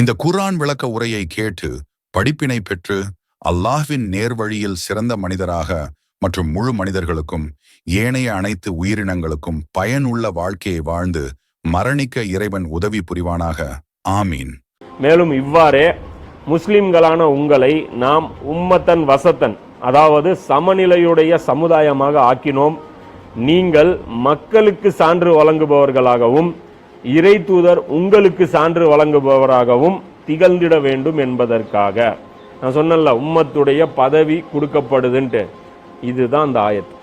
இந்த குர்ஆன் விளக்க உரையை கேட்டு படிப்பினை பெற்று அல்லாஹ்வின் நேர்வழியில் சிறந்த மனிதராக மற்றும் முழு மனிதர்களுக்கும் ஏனைய அனைத்து உயிரினங்களுக்கும் பயனுள்ள வாழ்க்கையை வாழ்ந்து மரணிக்க இறைவன் உதவி புரிவானாக. ஆமீன். மேலும் இவ்வாறே முஸ்லிம்களான உங்களை நாம் உம்மத்தன் வசத்தன் அதாவது சமநிலையுடைய சமுதாயமாக ஆக்கினோம். நீங்கள் மக்களுக்கு சான்று வழங்குபவர்களாகவும் இறை தூதர் உங்களுக்கு சான்று வழங்குபவராகவும் திகழ்ந்திட வேண்டும் என்பதற்காக. நான் சொன்னேன்ல உம்மத்துடைய பதவி கொடுக்கப்படுதுன்ட்டு. இதுதான் இந்த ஆயத்து.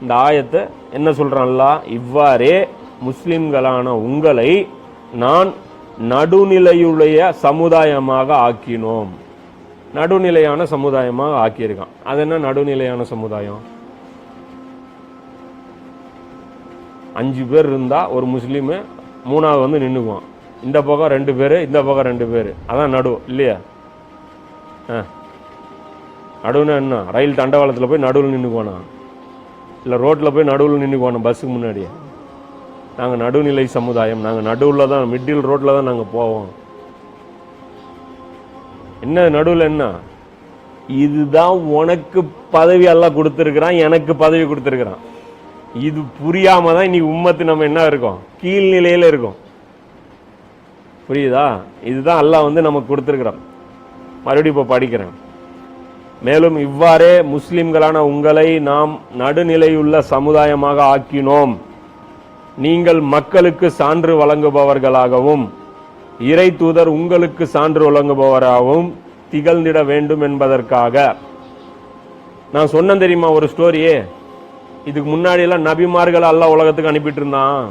இந்த ஆயத்தை என்ன சொல்கிறான்லா இவ்வாறே முஸ்லிம்களான உங்களை நான் நடுநிலையுடைய சமுதாயமாக ஆக்கினோம். நடுநிலையான சமுதாயமாக ஆக்கியிருக்கான். அது என்ன நடுநிலையான சமுதாயம்? அஞ்சு பேர் இருந்தால் ஒரு முஸ்லீமு மூணாவது வந்து நின்றுக்குவான் இந்த பக்கம் ரெண்டு பேர் இந்த பக்கம் ரெண்டு பேர். அதான் நடுவு இல்லையா? ஆ. நடுவுனா என்ன? ரயில் தண்டவாளத்தில் போய் நடுவில் நின்றுக்குவானா இல்லை ரோட்டில் போய் நடுவில் நின்றுக்குவானா பஸ்ஸுக்கு முன்னாடியே? நாங்கள் நடுநிலை சமுதாயம். நாங்கள் நடுவில் தான் மிடில் ரோட்டில் தான் நாங்கள் போவோம். என்ன நடுவில் என்ன? இதுதான் உனக்கு பதவி எல்லாம் கொடுத்துருக்குறான் எனக்கு பதவி கொடுத்துருக்குறான். இது புரியாம தான் இன்னைக்கு உம்மத்து நம்ம என்ன இருக்கோம்? கீழ்நிலையில இருக்கோம். புரியுதா? இதுதான் அல்லாஹ் வந்து நமக்கு கொடுத்துருக்குறான் மறுபடியும் இப்போ படிக்கிறேன். மேலும் இவ்வாறே முஸ்லிம்களான உங்களை நாம் நடுநிலையுள்ள சமுதாயமாக ஆக்கினோம். நீங்கள் மக்களுக்கு சான்று வழங்குபவர்களாகவும் இறை தூதர் உங்களுக்கு சான்று வழங்குபவராகவும் திகழ்ந்திட வேண்டும் என்பதற்காக. நான் சொன்னேன் தெரியுமா ஒரு ஸ்டோரியே இதுக்கு முன்னாடியெல்லாம் நபிமார்கள் எல்லாம் உலகத்துக்கு அனுப்பிட்டு இருந்தான்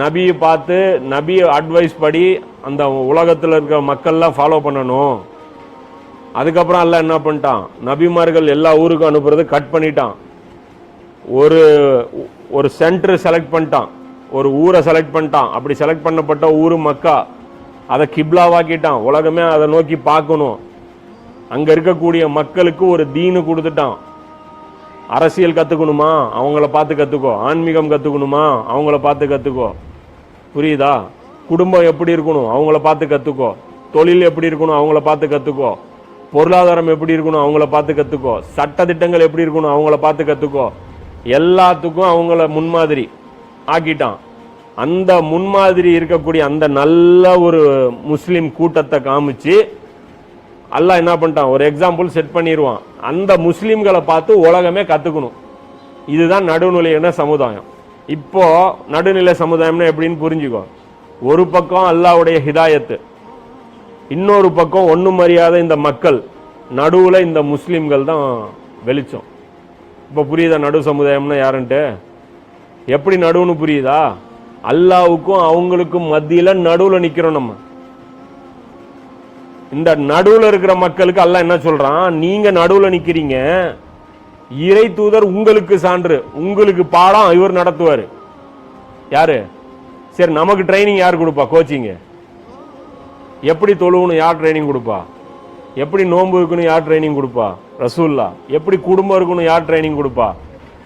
நபியை பார்த்து நபி அட்வைஸ் படி அந்த உலகத்தில் இருக்கிற மக்கள்லாம் ஃபாலோ பண்ணணும். அதுக்கப்புறம் எல்லாம் என்ன பண்ணிட்டான்? நபிமார்கள் எல்லா ஊருக்கும் அனுப்புறது கட் பண்ணிட்டான். ஒரு ஒரு சென்டர் செலக்ட் பண்ணிட்டான். ஒரு ஊரை செலக்ட் பண்ணிட்டான். அப்படி செலக்ட் பண்ணப்பட்ட ஊர் மக்கா அதை கிப்லாவாக்கிட்டான். உலகமே அதை நோக்கி பார்க்கணும். அங்கே இருக்கக்கூடிய மக்களுக்கு ஒரு தீனு கொடுத்துட்டான். அரசியல் கற்றுக்கணுமா அவங்கள பார்த்து கற்றுக்கோ ஆன்மீகம் கற்றுக்கணுமா அவங்கள பார்த்து கற்றுக்கோ புரியுதா? குடும்பம் எப்படி இருக்கணும்? அவங்கள பார்த்து கற்றுக்கோ தொழில் எப்படி இருக்கணும்? அவங்கள பார்த்து கற்றுக்கோ பொருளாதாரம் எப்படி இருக்கணும்? அவங்கள பார்த்து கற்றுக்கோ சட்ட திட்டங்கள் எப்படி இருக்கணும்? அவங்கள பார்த்து கற்றுக்கோ எல்லாத்துக்கும் அவங்கள முன்மாதிரி ஆக்கிட்டான். அந்த முன்மாதிரி இருக்கக்கூடிய அந்த நல்ல ஒரு முஸ்லீம் கூட்டத்தை காமிச்சு அல்லாஹ் என்ன பண்ணிட்டான்? ஒரு எக்ஸாம்பிள் செட் பண்ணிடுவான் அந்த முஸ்லீம்களை பார்த்து உலகமே கற்றுக்கணும் இதுதான் நடுநிலையான சமுதாயம். இப்போ நடுநிலை சமுதாயம்னா எப்படின்னு புரிஞ்சுக்கோ. ஒரு பக்கம் அல்லாஹ்வுடைய ஹிதாயத்து இன்னொரு பக்கம் ஒன்றும் அறியாத இந்த மக்கள். நடுவில் இந்த முஸ்லீம்கள் தான் வெளிச்சம். இப்போ புரியுதா நடு சமுதாயம்னா யாருன்ட்டு? எப்படி நடுவுன்னு புரியுதா? அல்லாவுக்கும் அவங்களுக்கும் மத்தியில் நடுவில் நிற்கிறோம் நம்ம. இந்த நடுவில் இருக்கிற மக்களுக்கு அல்ல என்ன சொல்றான்? நீங்க நடுவில் நிற்கிறீங்க இறை தூதர் உங்களுக்கு சான்று உங்களுக்கு பாடம் இவர் நடத்துவார். யாரு? சரி நமக்கு ட்ரைனிங் யார் கொடுப்பா? கோச்சிங்கு எப்படி தொழுவணும் யார் ட்ரைனிங் கொடுப்பா? எப்படி நோன்பு இருக்கணும் யார் ட்ரைனிங் கொடுப்பா? ரசூல்லா. எப்படி குடும்பம் இருக்கணும் யார் ட்ரைனிங் கொடுப்பா?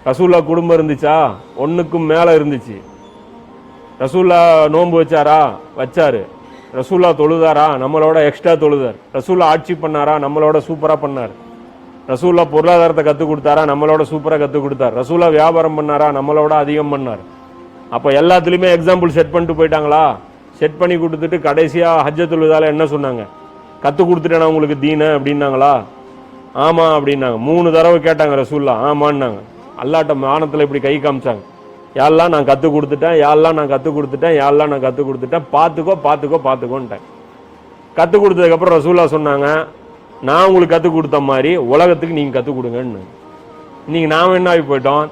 ரசூல்லா குடும்பம் இருந்துச்சா? ஒன்றுக்கும் மேலே இருந்துச்சு. ரசூல்லா நோன்பு வச்சாரா? வச்சாரு. ரசூல்லா தொழுதாரா? நம்மளோட எக்ஸ்ட்ரா தொழுதார். ரசூல்லா ஆட்சி பண்ணாரா? நம்மளோட சூப்பராக பண்ணார். ரசூல்லா பொருளாதாரத்தை கற்றுக் கொடுத்தாரா? நம்மளோட சூப்பராக கற்றுக் கொடுத்தார். ரசூல்லா வியாபாரம் பண்ணாரா? நம்மளோட அதிகம் பண்ணார். அப்போ எல்லாத்துலேயுமே எக்ஸாம்பிள் செட் பண்ணிட்டு போயிட்டாங்களா? செட் பண்ணி கொடுத்துட்டு கடைசியாக ஹஜ்ஜத்துல் விதால என்ன சொன்னாங்க? கற்றுக் கொடுத்துட்டேனா உங்களுக்கு தீன அப்படின்னாங்களா? ஆமாம் அப்படின்னாங்க. மூணு தடவை கேட்டாங்க ரசூல்லா. ஆமான்னாங்க. அல்லாட்ட மானத்தில் இப்படி கை காமிச்சாங்க. யாரெல்லாம் நான் கற்றுக் கொடுத்துட்டேன் யாரெல்லாம் நான் கற்றுக் கொடுத்துட்டேன் யாரெல்லாம் நான் கற்றுக் கொடுத்துட்டேன் பார்த்துக்கோ பார்த்துக்கோ பார்த்துக்கோன்ட்டேன் கற்றுக் கொடுத்ததுக்கப்புறம் ரசூலா சொன்னாங்க நான் உங்களுக்கு கற்றுக் கொடுத்த மாதிரி உலகத்துக்கு நீங்கள் கற்றுக் கொடுங்கன்னு. இன்னைக்கு நாம் என்ன ஆகி போயிட்டோம்?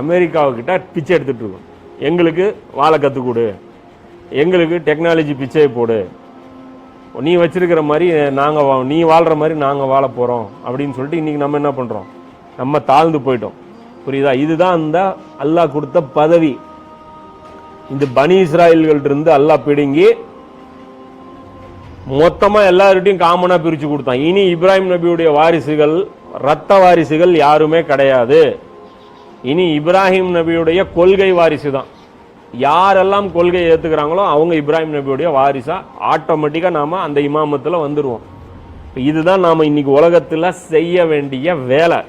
அமெரிக்காவுக்கிட்ட பிச்சை எடுத்துகிட்டு இருக்கோம். எங்களுக்கு வாழை கற்றுக் கொடு. எங்களுக்கு டெக்னாலஜி பிச்சை போடு. நீ வச்சிருக்கிற மாதிரி நாங்கள் வா நீ வாழ்கிற மாதிரி நாங்கள் வாழ போகிறோம் அப்படின்னு சொல்லிட்டு இன்றைக்கி நம்ம என்ன பண்ணுறோம் நம்ம தாழ்ந்து போயிட்டோம். புரியுதா? இதுதான் அந்த அல்லாஹ் கொடுத்த பதவி. இந்த பனி இஸ்ராயல்கள்ட்ட இருந்து அல்லாஹ் பிடுங்கி மொத்தமாக எல்லார்கிட்டையும் காமனாக பிரித்து கொடுத்தான். இனி இப்ராஹிம் நபியுடைய வாரிசுகள் ரத்த வாரிசுகள் யாருமே கிடையாது. இனி இப்ராஹிம் நபியுடைய கொள்கை வாரிசு தான் யாரெல்லாம் கொள்கையை ஏற்றுக்கிறாங்களோ அவங்க இப்ராஹிம் நபியுடைய வாரிசாக ஆட்டோமேட்டிக்காக நாம் அந்த இமாமத்தில் வந்துடுவோம் இதுதான் நாம் இன்னைக்கு உலகத்தில் செய்ய வேண்டிய வேலை.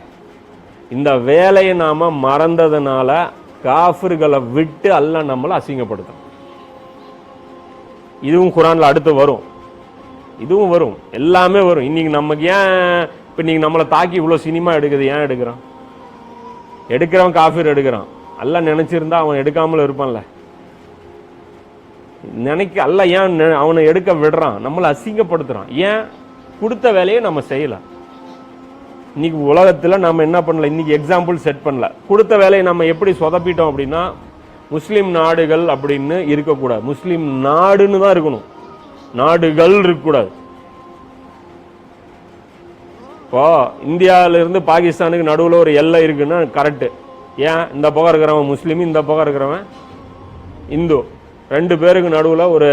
இந்த வேலையை நாம மறந்ததுனால காஃபிர்களை விட்டு அல்ல நம்மளை அசிங்கப்படுத்தும் இதுவும் குரான்ல அடுத்து வரும். இதுவும் வரும். எல்லாமே வரும். இன்னைக்கு நமக்கு ஏன் இப்போ இன்னைக்கு நம்மளை தாக்கி இவ்வளோ சினிமா எடுக்குது? ஏன் எடுக்கிறான்? எடுக்கிறவன் காஃபிர் எடுக்கிறான். எல்லாம் நினைச்சிருந்தா அவன் எடுக்காமல் இருப்பான்ல. நினைக்க அல்ல ஏன் அவனை எடுக்க விடுறான்? நம்மளை அசிங்கப்படுத்துறான். ஏன்? கொடுத்த வேலையை நம்ம செய்யலை. இன்னைக்கு உலகத்தில் நம்ம என்ன பண்ணல? இன்றைக்கி எக்ஸாம்பிள் செட் பண்ணல. கொடுத்த வேலையை நம்ம எப்படி சொதப்பிட்டோம் அப்படின்னா முஸ்லீம் நாடுகள் அப்படின்னு இருக்கக்கூடாது. முஸ்லீம் நாடுன்னு தான் இருக்கணும். நாடுகள் இருக்கக்கூடாது. இப்போ இந்தியாவிலேருந்து பாகிஸ்தானுக்கு நடுவில் ஒரு எல்லை இருக்குன்னா கரெக்டு ஏன்? இந்த பக்கம் இருக்கிறவன் முஸ்லீம் இந்த பக்கம் இருக்கிறவன் இந்து. ரெண்டு பேருக்கு நடுவில் ஒரு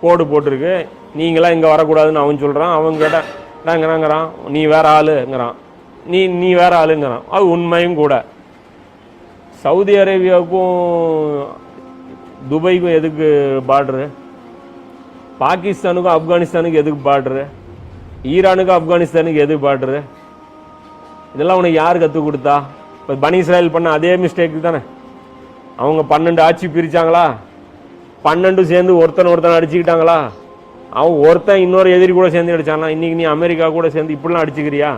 கோடு போட்டிருக்கு. நீங்களாம் இங்கே வரக்கூடாதுன்னு அவன் சொல்கிறான் அவன் கேட்டால் நாங்கிறாங்கிறான் நீ வேற ஆளுங்கிறான். நீ நீ வேற ஆளுங்கிறான். அது உண்மையும் கூட. சவுதி அரேபியாவுக்கும் துபாய்க்கும் எதுக்கு பார்டரு பாகிஸ்தானுக்கும் ஆப்கானிஸ்தானுக்கு எதுக்கு பார்டரு ஈரானுக்கும் ஆப்கானிஸ்தானுக்கு எதுக்கு பார்டரு இதெல்லாம் உனக்கு யார் கற்றுக் கொடுத்தா? இப்போ பனி இஸ்ராயல் பண்ண அதே மிஸ்டேக் தானே? அவங்க பன்னெண்டு ஆட்சி பிரித்தாங்களா பன்னெண்டு சேர்ந்து ஒருத்தன் ஒருத்தன் அடிச்சுக்கிட்டாங்களா? அவன் ஒருத்தன் இன்னொரு எதிரி கூட சேர்ந்து அடிச்சானா? இன்னைக்கு நீ அமெரிக்கா கூட சேர்ந்து இப்படிலாம் அடிச்சுக்கிறியா?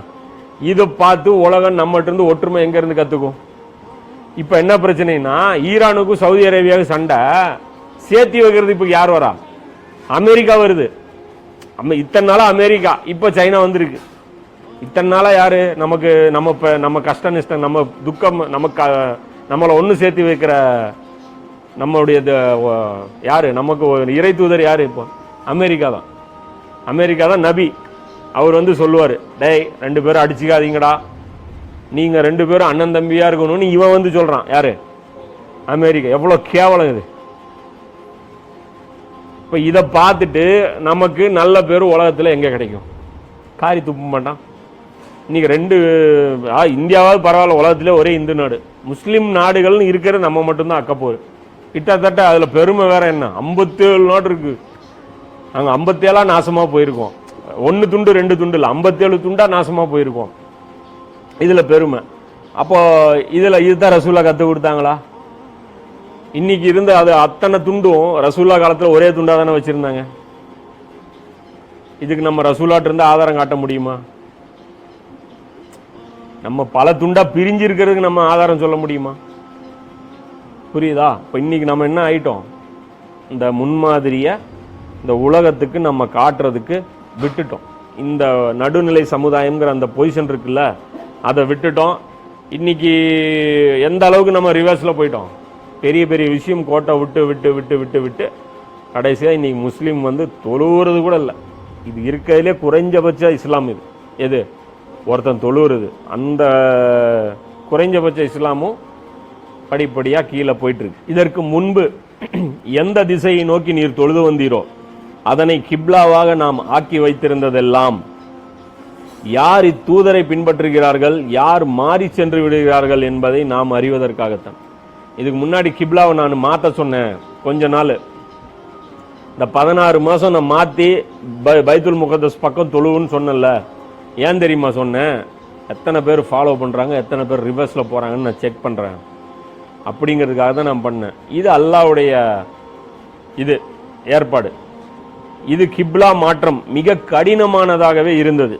இதை பார்த்து உலகம் நம்மகிட்ட இருந்து ஒற்றுமை எங்க இருந்து கத்துக்கும்? இப்போ என்ன பிரச்சனைனா ஈரானுக்கும் சவுதி அரேபியாவுக்கும் சண்டை. சேர்த்தி வைக்கிறது இப்போ யார் வரா? அமெரிக்கா வருது. அம்ம இத்தனை நாளா அமெரிக்கா இப்போ சைனா வந்திருக்கு. இத்தனை நாளா யாரு? நமக்கு நம்ம இப்ப நம்ம கஷ்ட நஷ்டம் நம்ம துக்கம் நமக்கு நம்மளை ஒன்று சேர்த்து வைக்கிற நம்மளுடைய த- யாரு? நமக்கு இறை தூதர் யாரு இப்போ? அமெரிக்கா தான். அமெரிக்கா தான் நபி. அவர் வந்து சொல்லுவார் டேய் ரெண்டு பேரும் அடிச்சுக்காதீங்கடா. நீங்கள் ரெண்டு பேரும் அண்ணன் தம்பியாக இருக்கணும்னு இவன் வந்து சொல்கிறான் யார்? அமெரிக்கா. எவ்வளோ கேவலம் இது. இப்போ இதை பார்த்துட்டு நமக்கு நல்ல பேர் உலகத்தில் எங்கே கிடைக்கும்? காரி துப்ப மாட்டான். இன்னைக்கு ரெண்டு ஆ இந்தியாவாவது பரவாயில்ல உலகத்திலே ஒரே இந்து நாடு. முஸ்லீம் நாடுகள்னு இருக்கிறது நம்ம மட்டும்தான் அக்கப்போர் கிட்டத்தட்ட அதில் பெருமை வேற என்ன? ஐம்பத்தேழு நாடு இருக்குது நாங்கள் ஐம்பத்தேழாக நாசமாக போயிருக்கோம். ஒன்று துண்டு ரெண்டு துண்டு இல்லை. ஐம்பத்தேழு துண்டாக நாசமாக போயிருக்கோம். இதில் பெருமை. அப்போ இதில் இதுதான் ரசூலா கற்றுக் கொடுத்தாங்களா? இன்னைக்கு இருந்த அது அத்தனை துண்டும் ரசூல்லா காலத்தில் ஒரே துண்டாக தானே வச்சுருந்தாங்க. இதுக்கு நம்ம ரசூலாட்டு ஆதாரம் காட்ட முடியுமா? நம்ம பல துண்டாக பிரிஞ்சு இருக்கிறதுக்கு நம்ம ஆதாரம் சொல்ல முடியுமா? புரியுதா? இப்போ இன்னைக்கு நம்ம என்ன ஆயிட்டோம்? இந்த முன்மாதிரியை இந்த உலகத்துக்கு நம்ம காட்டுறதுக்கு விட்டுட்டோம். இந்த நடுநிலை சமுதாயம்ங்கிற அந்த பொசிஷன் இருக்குல்ல அதை விட்டுட்டோம். இன்னைக்கு எந்த அளவுக்கு நம்ம ரிவர்ஸில் போயிட்டோம்? பெரிய பெரிய விஷயம் கோட்டை விட்டு விட்டு விட்டு விட்டு விட்டு கடைசியாக இன்னைக்கு முஸ்லீம் வந்து தொழுவுறது கூட இல்லை. இது இருக்கிறதுலே குறைஞ்சபட்ச இஸ்லாம் இது. எது? ஒருத்தன் தொழுவுறது. அந்த குறைஞ்சபட்ச இஸ்லாமும் படிப்படியாக கீழே போயிட்டுருக்கு இதற்கு முன்பு எந்த திசையை நோக்கி நீர் தொழுது வந்தீரோ அதனை கிப்லாவாக நாம் ஆக்கி வைத்திருந்ததெல்லாம். யார் இத்தூதரை பின்பற்றுகிறார்கள் யார் மாறி சென்று விடுகிறார்கள் என்பதை நாம் அறிவதற்காகத்தான். இதுக்கு முன்னாடி கிப்லாவை நான் மாற்ற சொன்னேன் கொஞ்ச நாள். இந்த பதினாறு மாதம் நான் மாற்றி பை பைத்துல் முகத்தஸ் பக்கம் தொழுவுன்னு சொன்னேன்ல. ஏன் தெரியுமா சொன்னேன்? எத்தனை பேர் ஃபாலோ பண்ணுறாங்க எத்தனை பேர் ரிவர்ஸில் போகிறாங்கன்னு நான் செக் பண்ணுறேன் அப்படிங்கிறதுக்காக தான் நான் பண்ணேன். இது அல்லாவுடைய இது ஏற்பாடு. இது கிப்லா மாற்றம் மிக கடினமானதாகவே இருந்தது.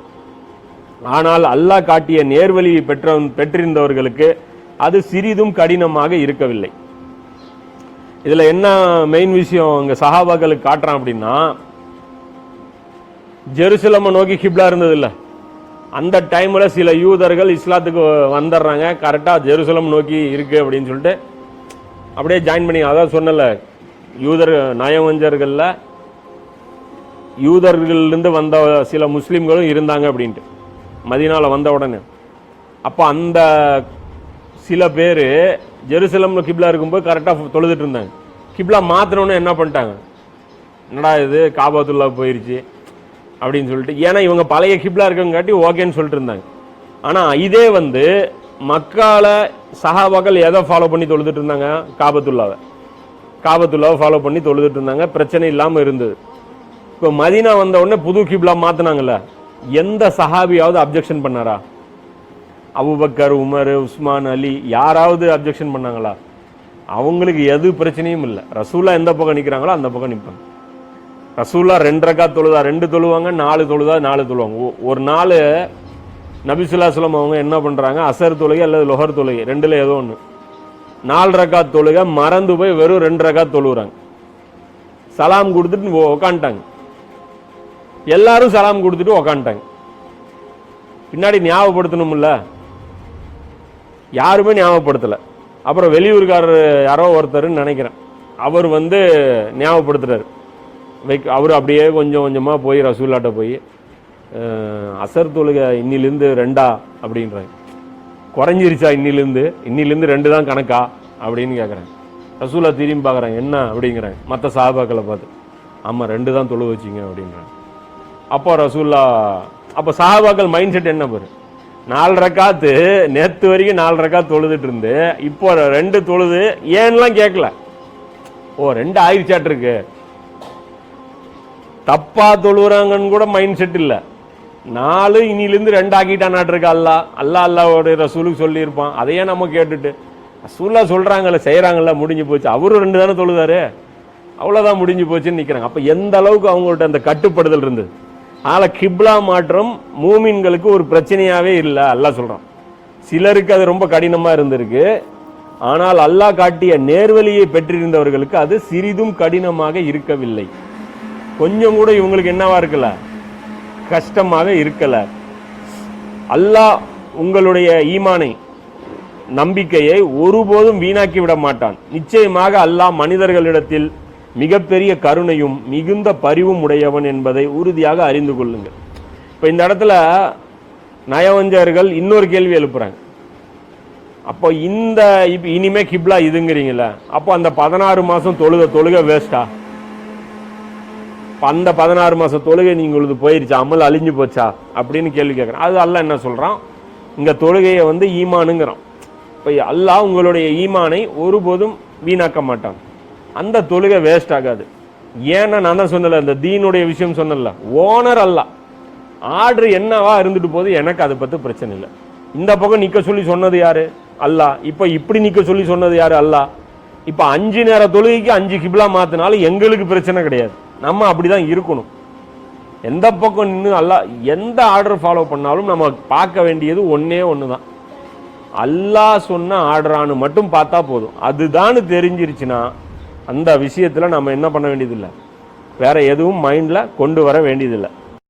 ஆனால் அல்லாஹ் காட்டிய நேர்வழியை பெற்ற பெற்றிருந்தவர்களுக்கு அது சிறிதும் கடினமாக இருக்கவில்லை. இதில் என்ன மெயின் விஷயம் இங்கே சஹாபாக்களுக்கு காட்டுறான் அப்படின்னா ஜெருசலமை நோக்கி கிப்லா இருந்தது அந்த டைமில் சில யூதர்கள் இஸ்லாத்துக்கு வந்துடுறாங்க. கரெக்டாக ஜெருசலம் நோக்கி இருக்கு அப்படின்னு சொல்லிட்டு அப்படியே ஜாயின் பண்ணி அதான் சொன்னல யூதர் நயவஞ்சர்களில் யூதர்களிலிருந்து வந்த சில முஸ்லீம்களும் இருந்தாங்க அப்படின்ட்டு. மதினாவில் வந்த உடனே. அப்போ அந்த சில பேர் ஜெருசலம்ல கிப்லா இருக்கும்போது கரெக்டாக தொழுதுட்டு இருந்தாங்க. கிப்லா மாற்றினோன்னு என்ன பண்ணிட்டாங்க? என்னடா இது? காபாத்துல்லா போயிடுச்சு அப்படின்னு சொல்லிட்டு. ஏன்னா இவங்க பழைய கிப்லா இருக்கங்காட்டி ஓகேன்னு சொல்லிட்டு இருந்தாங்க. ஆனால் இதே வந்து மக்கால சஹாபாக்கள் எதை ஃபாலோ பண்ணி தொழுதுட்டு இருந்தாங்க? காபத்துல்லாவை. காபத்துல்லாவை ஃபாலோ பண்ணி தொழுதுட்டு இருந்தாங்க. பிரச்சனை இல்லாமல் இருந்தது. இப்போ மதீனா வந்த உடனே புது கிப்லா மாற்றினாங்கல்ல எந்த சஹாபியாவது அப்ஜெக்ஷன் பண்ணாரா? Abu Bakr Umar Usman Ali யாராவது அப்ஜெக்ஷன் பண்ணாங்களா? அவங்களுக்கு எது பிரச்சனையும் இல்லை. ரசூலா எந்த பக்கம் நிற்கிறாங்களோ அந்த பக்கம் நிற்பாங்க ரசூலா ரெண்டரைக்கா தொழுதா ரெண்டு தொழுவாங்க நாலு தொழுதா நாலு தொழுவாங்க. ஒரு நாள் நபிசுல்லா சொல்லம் அவங்க என்ன பண்ணுறாங்க அசர் தொழுகை அல்லது லொஹர் தொழுகை ரெண்டில் ஏதோ ஒன்று நாலு ரக்கா தொழுகை மறந்து போய் வெறும் ரெண்டு ரக்கா தொழுகிறாங்க சலாம் கொடுத்துட்டு உக்காந்துட்டாங்க. எல்லாரும் சலாம் கொடுத்துட்டு உக்காந்துட்டாங்க. பின்னாடி ஞாபகப்படுத்தணும்ல? யாருமே ஞாபகப்படுத்தலை. அப்புறம் வெளியூர்காரர் யாரோ ஒருத்தர்னு நினைக்கிறேன். அவர் வந்து ஞாபகப்படுத்துறாரு. வைக் அவர் அப்படியே கொஞ்சம் கொஞ்சமாக போய் ரசூல்லாட்ட போய் அசர் தொழுகை இன்னிலிருந்து ரெண்டா? அப்படின்றாங்க குறைஞ்சிருச்சா இன்னிலிருந்து? இன்னிலிருந்து ரெண்டு தான் கணக்கா? அப்படின்னு கேட்குறேன் ரசூலா திரும்பி பார்க்குறாங்க என்ன? அப்படிங்கிறாங்க. மற்ற சாபாக்களை பார்த்து ஆமாம் ரெண்டு தான் தொழு வச்சிங்க அப்படின்றாங்க. அப்போ ரசூல்லா அப்போ சஹாபாக்கள் மைண்ட் செட் என்ன பாரு? நாலரை காத்து நேற்று வரைக்கும் நாலரை காத்து தொழுதுட்டு இருந்து இப்போ ரெண்டு தொழுது ஏன்லாம் கேட்கல ஓ ரெண்டு ஆயிடுச்சாட்டு தப்பா தொழுறாங்கன்னு கூட மைண்ட் செட் இல்லை. நாலு இனிலிருந்து ரெண்டு ஆக்கிட்டானாட்டு இருக்கா அல்லா அல்லா அல்லாவோட ரசூலுக்கு சொல்லியிருப்பான். அதையே நம்ம கேட்டுட்டு ரசூலா சொல்றாங்கல்ல செய்யறாங்கல்ல முடிஞ்சு போச்சு. அவரும் ரெண்டு தானே தொழுதாரு. அவ்வளோதான் முடிஞ்சு போச்சுன்னு நிற்கிறாங்க அப்போ எந்த அளவுக்கு அவங்கள்ட்ட அந்த கட்டுப்படுதல் இருந்தது? ஆனால் கிப்லா மாற்றம் மூமின்களுக்கு ஒரு பிரச்சனையாகவே இல்லை அல்லாஹ் சொல்கிறான் சிலருக்கு அது ரொம்ப கடினமாக இருந்திருக்கு. ஆனால் அல்லாஹ் காட்டிய நேர்வழியை பெற்றிருந்தவர்களுக்கு அது சிறிதும் கடினமாக இருக்கவில்லை. கொஞ்சம் கூட இவங்களுக்கு என்னவா இருக்கல? கஷ்டமாக இருக்கல. அல்லாஹ் உங்களுடைய ஈமானை நம்பிக்கையை ஒருபோதும் வீணாக்கி விட மாட்டான். நிச்சயமாக அல்லாஹ் மனிதர்களிடத்தில் மிகப்பெரிய கருணையும் மிகுந்த பரிவும் உடையவன் என்பதை உறுதியாக அறிந்து கொள்ளுங்கள். இப்போ இந்த இடத்துல நயவஞ்சர்கள் இன்னொரு கேள்வி எழுப்புறாங்க. அப்போ இந்த இப்போ இனிமே கிப்லா இதுங்கிறீங்களா அப்போ அந்த பதினாறு மாதம் தொழுக தொழுக வேஸ்டா அந்த பதினாறு மாதம் தொழுகை நீங்களுக்கு போயிருச்சா? அமல் அழிஞ்சு போச்சா? அப்படின்னு கேள்வி கேட்குறேன் அது அல்ல என்ன சொல்கிறான் இங்கே தொழுகையை வந்து ஈமானுங்கிறான். இப்போ அல்லாஹ் உங்களுடைய ஈமானை ஒருபோதும் வீணாக்க மாட்டான். அந்த தொழுகை வேஸ்ட் ஆகாது. ஏன்னா நான் தான் சொன்னல இந்த தீனுடைய விஷயம் சொன்னல ஓனர் அல்ல. ஆர்டர் என்னவா இருந்துட்டு போது எனக்கு அதை பற்றி பிரச்சனை இல்லை. இந்த பக்கம் நிற்க சொல்லி சொன்னது யாரு? அல்லாஹ் இப்போ இப்படி நிற்க சொல்லி சொன்னது யாரு? அல்லாஹ் இப்போ அஞ்சு நேர தொழுகைக்கு அஞ்சு கிப்லா மாத்தினாலும் எங்களுக்கு பிரச்சனை கிடையாது. நம்ம அப்படிதான் இருக்கணும். எந்த பக்கம் நின்று அல்லா எந்த ஆர்டர் ஃபாலோ பண்ணாலும் நம்ம பார்க்க வேண்டியது ஒன்றே ஒன்று தான் அல்லாஹ் சொன்ன ஆர்டரானு மட்டும் பார்த்தா போதும். அதுதான்னு தெரிஞ்சிருச்சுன்னா அந்த விஷயத்தில் நம்ம என்ன பண்ண வேண்டியதில்லை. வேறு எதுவும் மைண்டில் கொண்டு வர வேண்டியதில்லை.